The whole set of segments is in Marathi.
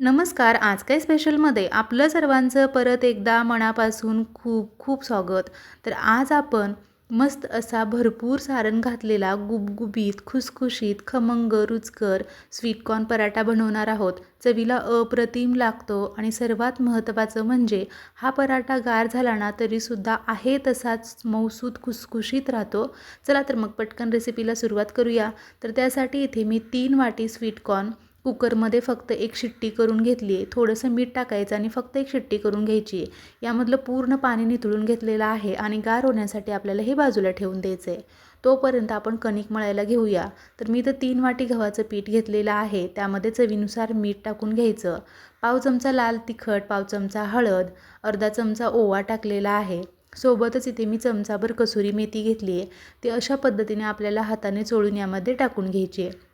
नमस्कार आज काय स्पेशलमध्ये आपलं सर्वांचं परत एकदा मनापासून खूप खूप स्वागत. तर आज आपण मस्त असा भरपूर सारण घातलेला गुबगुबीत खुसखुशीत खमंग रुचकर स्वीटकॉर्न पराठा बनवणार आहोत. चवीला अप्रतिम लागतो आणि सर्वात महत्त्वाचं म्हणजे हा पराठा गार झाला ना तरीसुद्धा आहे तसाच मौसूद खुसखुशीत राहतो. चला तर मग पटकन रेसिपीला सुरुवात करूया. तर त्यासाठी इथे मी तीन वाटी स्वीटकॉर्न कुकरमध्ये फक्त एक शिट्टी करून घेतली आहे. थोडंसं मीठ टाकायचं आणि फक्त एक शिट्टी करून घ्यायची आहे. यामधलं पूर्ण पाणी निथळून घेतलेलं आहे आणि गार होण्यासाठी आपल्याला हे बाजूला ठेवून द्यायचं आहे. तोपर्यंत आपण कणिक मळायला घेऊया. तर मी तर तीन वाटी गव्हाचं पीठ घेतलेलं आहे. त्यामध्ये चवीनुसार मीठ टाकून घ्यायचं. पाव चमचा लाल तिखट पाव चमचा हळद अर्धा चमचा ओवा टाकलेला आहे. सोबतच इथे मी चमचाभर कसुरी मेथी घेतली आहे. ती अशा पद्धतीने आपल्याला हाताने चोळून यामध्ये टाकून घ्यायची आहे.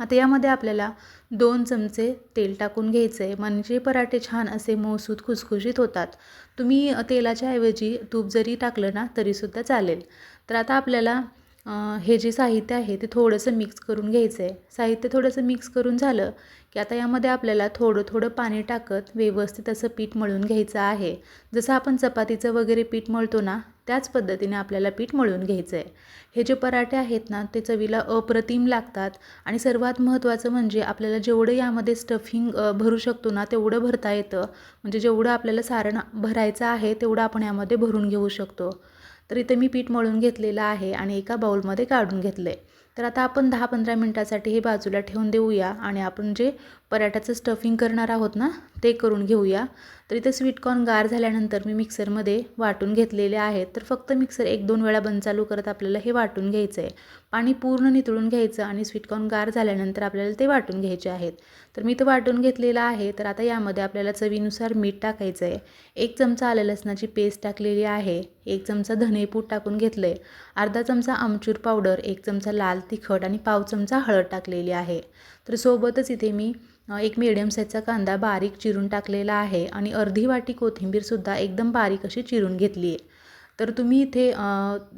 आता यामध्ये आपल्याला दोन चमचे तेल टाकून घ्यायचं आहे म्हणजे पराठे छान असे मोसूद खुसखुशीत होतात. तुम्ही तेलाच्या ऐवजी तूप जरी टाकलं ना तरीसुद्धा चालेल. तर आता आपल्याला हे जे साहित्य आहे ते थोडंसं मिक्स करून घ्यायचं आहे साहित्य थोडंसं मिक्स करून झालं की आता यामध्ये आपल्याला थोडं थोडं पाणी टाकत व्यवस्थित असं पीठ मळून घ्यायचं आहे. जसं आपण चपातीचं वगैरे पीठ मळतो ना त्याच पद्धतीने आपल्याला पीठ मळून घ्यायचं आहे हे जे पराठे आहेत ना ते चवीला अप्रतिम लागतात आणि सर्वात महत्त्वाचं म्हणजे आपल्याला जेवढं यामध्ये स्टफिंग भरू शकतो ना तेवढं भरता येतं. म्हणजे जेवढं आपल्याला सारण भरायचं आहे तेवढं आपण यामध्ये भरून घेऊ शकतो. तर इथे मी पीठ मळून घेतलेलं आहे आणि एका बाऊलमध्ये काढून घेतलं आहे तर आता आपण दहा पंधरा मिनटासाठी हे बाजूला ठेवून देऊया आणि आपण जे पराठ्याचं स्टफिंग करणार आहोत ना ते करून घेऊया. तर इथे स्वीटकॉर्न गार झाल्यानंतर मी मिक्सरमध्ये वाटून घेतलेले आहेत. तर फक्त मिक्सर एक दोन वेळा बंद चालू करत आपल्याला हे वाटून घ्यायचं आहे पाणी पूर्ण नितळून घ्यायचं आणि स्वीटकॉर्न गार झाल्यानंतर आपल्याला ते वाटून घ्यायचे आहेत. तर मी ते वाटून घेतलेलं आहे. तर आता यामध्ये आपल्याला चवीनुसार मीठ टाकायचं आहे एक चमचा आलं लसणाची पेस्ट टाकलेली आहे. एक चमचा धनेपूट टाकून घेतलं आहे अर्धा चमचा आमचूर पावडर एक चमचा लाल तिखट आणि पाव चमचा हळद टाकलेली आहे. तर सोबतच इथे मी एक मिडियम साईजचा कांदा बारीक चिरून टाकलेला आहे आणि अर्धी वाटी कोथिंबीरसुद्धा एकदम बारीक अशी चिरून घेतली आहे. तर तुम्ही इथे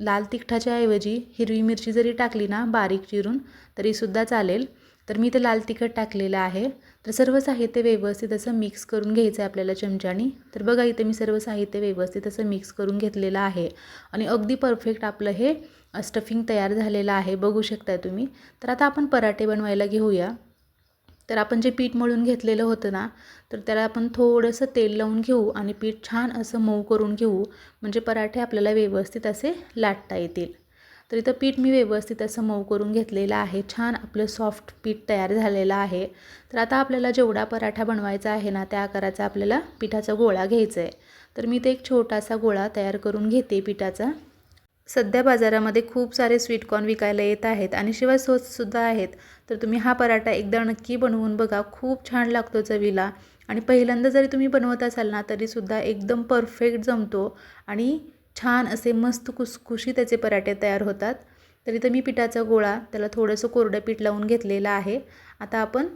लाल तिखटाच्या ऐवजी हिरवी मिरची जरी टाकली ना बारीक चिरून तरीसुद्धा चालेल. तर मी इथे लाल तिखट टाकलेलं आहे. तर सर्व साहित्य व्यवस्थित असं मिक्स करून घ्यायचं आहे आपल्याला चमच्यानी. तर बघा इथे मी सर्व साहित्य व्यवस्थित असं मिक्स करून घेतलेलं आहे. आणि अगदी परफेक्ट आपलं हे स्टफिंग तयार झालेलं आहे. बघू शकताय तुम्ही. तर आता आपण पराठे बनवायला घेऊया. तर आपण जे पीठ मळून घेतलेलं होतं ना तर त्याला आपण थोडंसं तेल लावून घेऊ आणि पीठ छान असं मऊ करून घेऊ. म्हणजे पराठे आपल्याला व्यवस्थित असे लाटता येतील. तर इथं पीठ मी व्यवस्थित असं मऊ करून घेतलेलं आहे. छान आपलं सॉफ्ट पीठ तयार झालेलं आहे. तर आता आपल्याला जेवढा पराठा बनवायचा आहे ना त्या आकाराचा आपल्याला पिठाचा गोळा घ्यायचा आहे तर मी ते एक छोटासा गोळा तयार करून घेते पिठाचा. सध्या बाजारामध्ये खूप सारे स्वीटकॉर्न विकायला येत आहेत आणि शिवाय स्वस्तसुद्धा आहेत. तर तुम्ही हा पराठा एकदा नक्की बनवून बघा. खूप छान लागतो चवीला. आणि पहिल्यांदा जरी तुम्ही बनवत असाल ना तरीसुद्धा एकदम परफेक्ट जमतो. आणि छान असे मस्त कुसकुशी त्याचे पराठे तयार होतात. तर इथं मी पिठाचा गोळा त्याला थोडंसं कोरडं पीठ लावून घेतलेलं आहे. आता आपण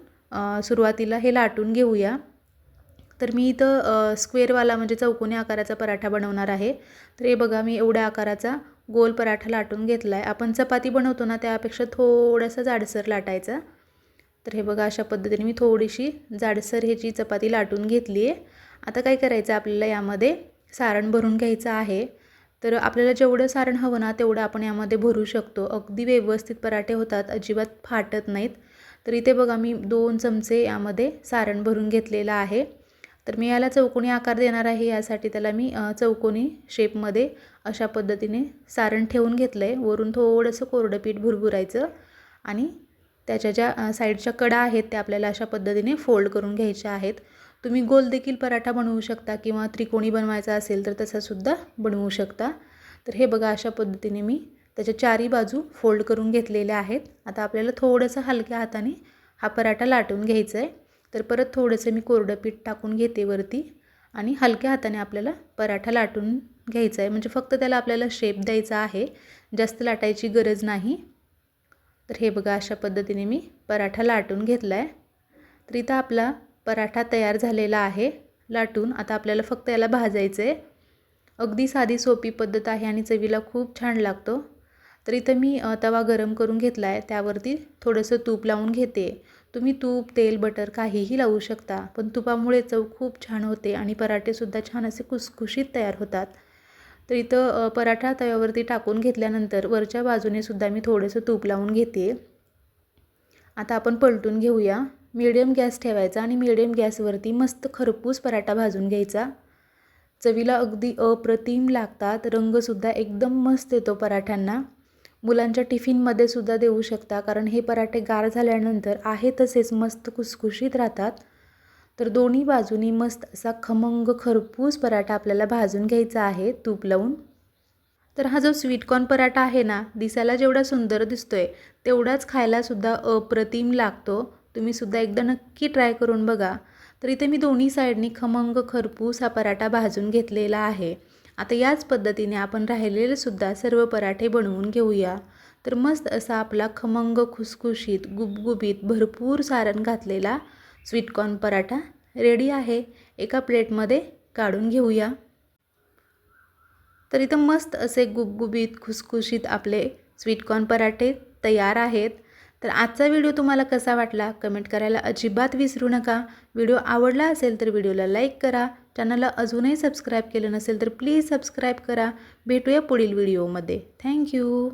सुरुवातीला हे लाटून घेऊया. तर मी इथं स्क्वेअरवाला म्हणजे चौकोनी आकाराचा पराठा बनवणार आहे. तर हे बघा मी एवढ्या आकाराचा गोल पराठा लाटून घेतला आहे आपण चपाती बनवतो ना त्यापेक्षा थोडंसं जाडसर लाटायचं. तर हे बघा अशा पद्धतीने मी थोडीशी जाडसर ह्याची चपाती लाटून घेतली आहे. आता काय करायचं आपल्याला यामध्ये? सारण भरून घ्यायचं आहे. तर आपल्याला जेवढं सारण हवं ना तेवढं आपण यामध्ये भरू शकतो. अगदी व्यवस्थित पराठे होतात अजिबात फाटत नाहीत. तर इथे बघा मी दोन चमचे यामध्ये सारण भरून घेतलेलं आहे. तर मी याला चौकोनी आकार देणार आहे यासाठी त्याला मी चौकोनी शेपमध्ये अशा पद्धतीने सारण ठेवून घेतलं आहे वरून थोडंसं कोरडं पीठ भुरभुरायचं आणि त्याच्या ज्या साईडच्या कडा आहेत त्या आपल्याला अशा पद्धतीने फोल्ड करून घ्यायच्या आहेत. तुम्ही गोल देखील पराठा बनवू शकता किंवा त्रिकोणी बनवायचा असेल तर तसासुद्धा बनवू शकता. तर हे बघा अशा पद्धतीने मी त्याच्या चारी बाजू फोल्ड करून घेतलेल्या आहेत. आता आपल्याला थोडंसं हलक्या हाताने हा पराठा लाटून घ्यायचा आहे तर परत थोडंसं मी कोरडं पीठ टाकून घेते वरती आणि हलक्या हाताने आपल्याला पराठा लाटून घ्यायचा आहे. म्हणजे फक्त त्याला आपल्याला शेप द्यायचा आहे. जास्त लाटायची गरज नाही. तर हे बघा अशा पद्धतीने मी पराठा लाटून घेतला आहे तर इथं आपला पराठा तयार झालेला आहे. लाटून आता आपल्याला फक्त याला भाजायचं आहे. अगदी साधी सोपी पद्धत आहे आणि चवीला खूप छान लागतो. तर इथं मी तवा गरम करून घेतला आहे त्यावरती थोडंसं तूप लावून घेते. तुम्ही तूप तेल बटर काहीही लावू शकता पण तुपामुळे चव खूप छान होते आणि पराठेसुद्धा छान असे कुसकुशीत तयार होतात. तर इथं पराठा तव्यावरती टाकून घेतल्यानंतर वरच्या बाजूने सुद्धा मी थोडंसं तूप लावून घेते. आता आपण पलटून घेऊया. मिडियम गॅस ठेवायचा आणि मिडियम गॅसवरती मस्त खरपूस पराठा भाजून घ्यायचा. चवीला अगदी अप्रतिम लागतात. रंगसुद्धा एकदम मस्त येतो पराठ्यांना. मुलांच्या टिफिनमध्ये सुद्धा देऊ शकता. कारण हे पराठे गार झाल्यानंतर आहे तसेच मस्त कुसकुशीत राहतात. तर दोन्ही बाजूनी मस्त असा खमंग खरपूस पराठा आपल्याला भाजून घ्यायचा आहे तूप लावून. तर हा जो स्वीटकॉर्न पराठा आहे ना दिसायला जेवढा सुंदर दिसतोय तेवढाच खायलासुद्धा अप्रतिम लागतो. तुम्ही सुद्धा एकदा नक्की ट्राय करून बघा. तर इथे मी दोन्ही साईडनी खमंग खरपूस हा पराठा भाजून घेतलेला आहे. आता याच पद्धतीने आपण राहिलेलेसुद्धा सर्व पराठे बनवून घेऊया. तर मस्त असा आपला खमंग खुसखुशीत गुबगुबीत भरपूर सारण घातलेला स्वीटकॉर्न पराठा रेडी आहे. एका प्लेटमध्ये काढून घेऊया. तर इथं मस्त असे गुबगुबीत खुसखुशीत आपले स्वीटकॉर्न पराठे तयार आहेत. तर आजचा व्हिडिओ तुम्हाला कसा वाटला? कमेंट करायला अजिबात विसरू नका. व्हिडिओ आवडला असेल तर व्हिडिओला लाईक करा. चॅनलला अजूनही सबस्क्राईब केलं नसेल तर प्लीज सबस्क्राईब करा. भेटूया पुढील व्हिडिओमध्ये. थँक्यू